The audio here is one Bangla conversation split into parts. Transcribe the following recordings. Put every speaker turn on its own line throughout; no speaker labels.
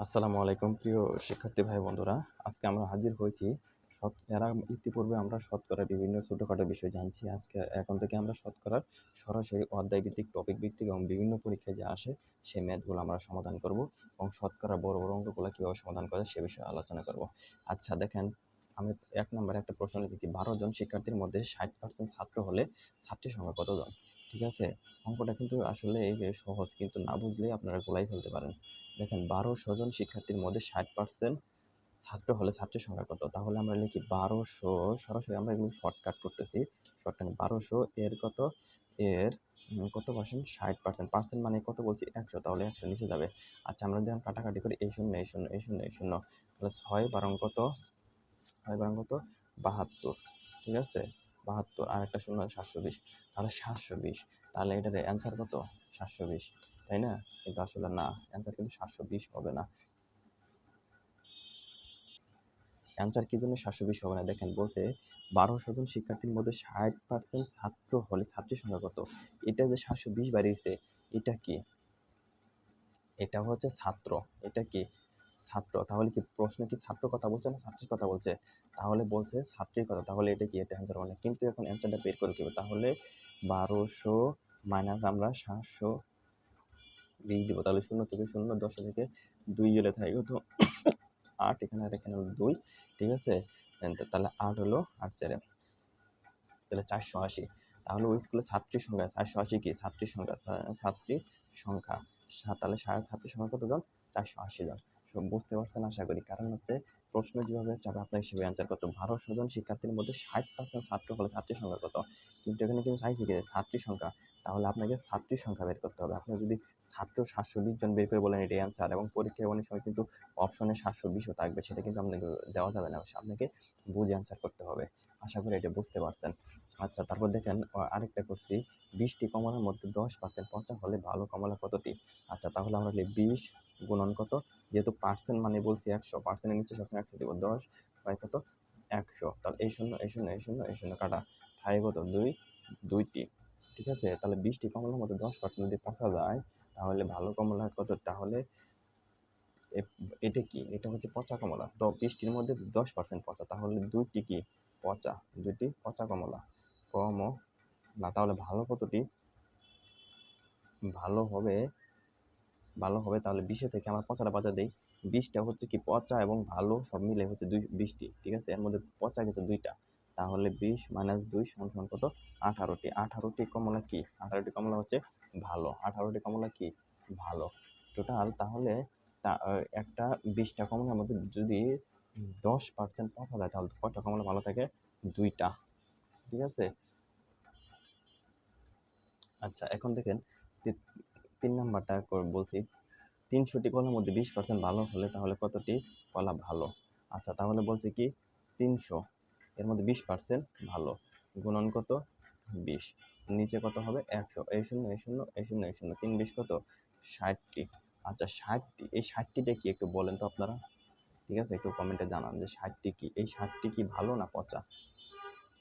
আসসালামু আলাইকুম, প্রিয় শিক্ষার্থী ভাই বন্ধুরা। আজকে আমরা হাজির হয়েছি শত এরা ইতিপূর্বে আমরা শতকরা বিভিন্ন ছোটোখাটো বিষয় জানছি। আজকে এখন থেকে আমরা শতকরার সরাসরি অধ্যায় ভিত্তিক টপিক ভিত্তিক এবং বিভিন্ন পরীক্ষায় যা আসে সেই ম্যাথগুলো আমরা সমাধান করব এবং শতকরা বড় বড় অঙ্কগুলো কীভাবে সমাধান করে সে বিষয়ে আলোচনা করব। আচ্ছা দেখেন, আমি এক নম্বরে একটা প্রশ্ন লিখেছি, বারো জন শিক্ষার্থীর মধ্যে ষাট পার্সেন্ট ছাত্র হলে ছাত্রীর সংখ্যা কতজন? ঠিক আছে? অঙ্কটা কিন্তু আসলে এই যে সহজ কিন্তু না বুঝলে আপনারা গোলাই ফেলতে পারেন। দেখেন বারোশো জন শিক্ষার্থীর মধ্যে ষাট পার্সেন্ট ছাত্র হলে ছাত্রীর সংখ্যা কত? তাহলে আমরা লিখি বারোশো, সরাসরি আমরা এগুলো শর্টকাট করতেছি। শর্টকাট বারোশো, এর কত? এর কত পার্সেন্ট ষাট পার্সেন্ট পার্সেন্ট মানে কত বলছি? একশো। তাহলে একশো নিচে যাবে। আচ্ছা আমরা যখন কাটাকাটি করি, এই শূন্য এই শূন্য এই শূন্য এই শূন্য। তাহলে ছয় বারং কত? ছয় বারং কত? বাহাত্তর। ঠিক আছে? বাহাত্তর আর একটা শূন্য সাতশো বিশ তাহলে সাতশো বিশ তাহলে এটার অ্যান্সার কত? সাতশো বিশ তাই না? কিন্তু আসলে না অ্যান্সার কিন্তু সাতশো বিশ হবে না। অ্যান্সার কি জন্য সাতশো বিশ হবে না? দেখেন, বলছে বারোশো জন শিক্ষার্থীর মধ্যে ষাট পার্সেন্ট ছাত্র হলে ছাত্রীর সংখ্যা কত? এটা যে সাতশো বিশ বাড়িয়েছে, এটা কি? এটা হচ্ছে ছাত্র। এটা কি? ছাত্র। তাহলে কি প্রশ্ন কি ছাত্র কথা বলছে না ছাত্রীর কথা বলছে? তাহলে বলছে ছাত্রীর কথা। তাহলে এটা কি এটা অ্যান্সার মানে কিন্তু এখন অ্যান্সারটা বের করে দেবো তাহলে বারোশো মাইনাস আমরা সাতশো বিশ দিব। তাহলে শূন্য থেকে শূন্য, দশ থেকে দুই গেলে থাকে তো আট। এখানে আর এখানে দুই, ঠিক আছে? তাহলে আট হলো আট চারে। তাহলে চারশো আশি। তাহলে ওই স্কুলে ছাত্রীর সংখ্যা, চারশো আশি কি? ছাত্রীর সংখ্যা ছাত্রীর সংখ্যা। তাহলে সাড়ে ছাত্রীর সংখ্যা কতজন চারশো আশি জন। বুঝতে পারছেন আশা করি। কারণ হচ্ছে প্রশ্ন যেভাবে চাবে আপনার হিসেবে অ্যান্সার কত বারোশো জন শিক্ষার্থীর মধ্যে ষাট পার্সেন্ট ছাত্র হলে ছাত্রীর সংখ্যা কত? কিন্তু এখানে কিন্তু চাইছি কি ছাত্রীর সংখ্যা। তাহলে আপনাকে ছাত্রীর সংখ্যা বের করতে হবে। আপনি যদি ছাত্র সাতশো বিশ জন বের করে বলেন এটাই অ্যান্সার এবং পরীক্ষায় অনেক সময় কিন্তু অপশনে সাতশো বিশও থাকবে, সেটা কিন্তু আপনাকে দেওয়া যাবে না। আপনাকে বুঝে অ্যান্সার করতে হবে। আশা করি এটা বুঝতে পারছেন। আচ্ছা তারপর দেখেন আরেকটা করছি। বিশটি কমলার মধ্যে দশ পার্সেন্ট পচা হলে ভালো কমলা কতটি? আচ্ছা তাহলে আমরা লিখি বিশ গুণন কত? যেহেতু পার্সেন্ট মানে বলছি একশো পার্সেন্টের নিচে সবসময় একশো দিব। দশ বাই কত? একশো। তাহলে এই শূন্য এই শূন্য এই শূন্য এই শূন্য কাটা। থাকে কত? দুই, দুইটি। ঠিক আছে? তাহলে বিশটি কমলার মধ্যে দশ পার্সেন্ট যদি পচা যায়, তাহলে ভালো কমলা কত? তাহলে এটা কি? এটা হচ্ছে পচা কমলা। তো বৃষ্টির মধ্যে দশ পার্সেন্ট পচা। তাহলে দুইটি কি? পচা, দুইটি পচা কমলা। কমলা তাহলে ভালো কতটি? ভালো হবে ভালো হবে তাহলে বিশে থেকে আমরা পচাটা বাজা দিই। বিশটা হচ্ছে কি পচা এবং ভালো সব মিলে হচ্ছে দুই, বিশটি, ঠিক আছে? এর মধ্যে পচা গেছে দুইটা। তাহলে বিশ মাইনাস দুই সমান সমান কত? আঠারোটি। আঠারোটি কমলা কি? আঠারোটি কমলা হচ্ছে ভালো। আঠারোটি কমলা কি? ভালো। টোটাল তাহলে একটা বিশটা কমলার মধ্যে যদি দশ পার্সেন্ট পচা যায় তাহলে কয়টা কমলা ভালো থাকে দুইটা, ঠিক আছে? আচ্ছা এখন দেখেন তিন নাম্বারটা বলছি, তিনশোটি কলার মধ্যে বিশ পার্সেন্ট ভালো হলে তাহলে কতটি? কলা ভালো। আচ্ছা তাহলে বলছে কি, তিনশো, এর মধ্যে বিশ পার্সেন্ট ভালো, গুণন কত? বিশ, নিচে কত হবে? একশো, এই শূন্য এই শূন্য এই শূন্য এই শূন্য, তিন বিশ কত? ষাটটি আচ্ছা ষাটটি, এই ষাটটিটা কি একটু বলেন তো আপনারা? ঠিক আছে? একটু কমেন্টে জানান যে ষাটটি কি, এই ষাটটি কি ভালো না পচা?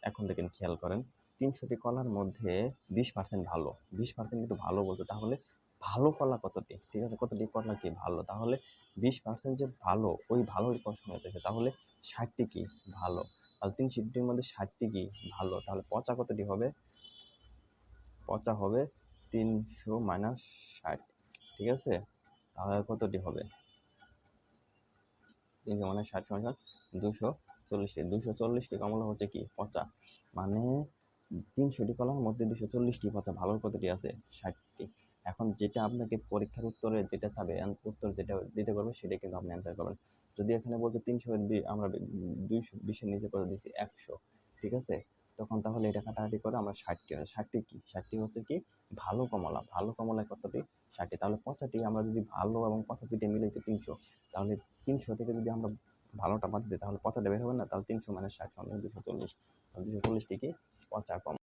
এখন দেখেন খেয়াল করেন, তিনশোটি কলার মধ্যে বিশ পার্সেন্ট ভালো। বিশ পার্সেন্ট কিন্তু ভালো বলতে, তাহলে ভালো কলা কতটি? ঠিক আছে, কতটি কলা কি ভালো? তাহলে বিশ পার্সেন্ট যে ভালো, ওই ভালোর প্রশ্ন হয়েছে তাহলে ষাটটি কি ভালো? তাহলে তিন তিনশোটির মধ্যে ষাটটি কি ভালো? তাহলে পচা কতটি হবে? পচা হবে তিনশো মাইনাস ষাট। ঠিক আছে? তাহলে কতটি হবে? তিনশো মানে ষাট সমান দুশো চল্লিশটি। দুশো চল্লিশটি কমলা হচ্ছে কি? পচা। মানে তিনশোটি কলার মধ্যে দুশো চল্লিশটি পচা। ভালোর কতটি আছে? ষাটটি। এখন যেটা আপনাকে পরীক্ষার উত্তরে যেটা চাবে উত্তর যেটা দিতে পারবে সেটা কিন্তু আপনি অ্যান্সার করবেন। যদি এখানে বলছে তিনশো আমরা দুইশো, বিশের নিচে করে দিচ্ছি একশো, ঠিক আছে? তখন তাহলে এটা কাটাকাটি করে আমরা ষাটটি ষাটটি কি? ষাটটি হচ্ছে কি? ভালো কমলা। ভালো কমলা কতটি? ষাটটি তাহলে পঁচাটি আমরা যদি ভালো এবং পঁচাটিতে মিলে যদি তিনশো, তাহলে তিনশো থেকে যদি আমরা ভালোটা বাদ দিই, তাহলে পঁচাটা বের হবে না? তাহলে তিনশো মানে ষাট মানে দুশো চল্লিশ। দুশো চল্লিশ থেকে পচা কম।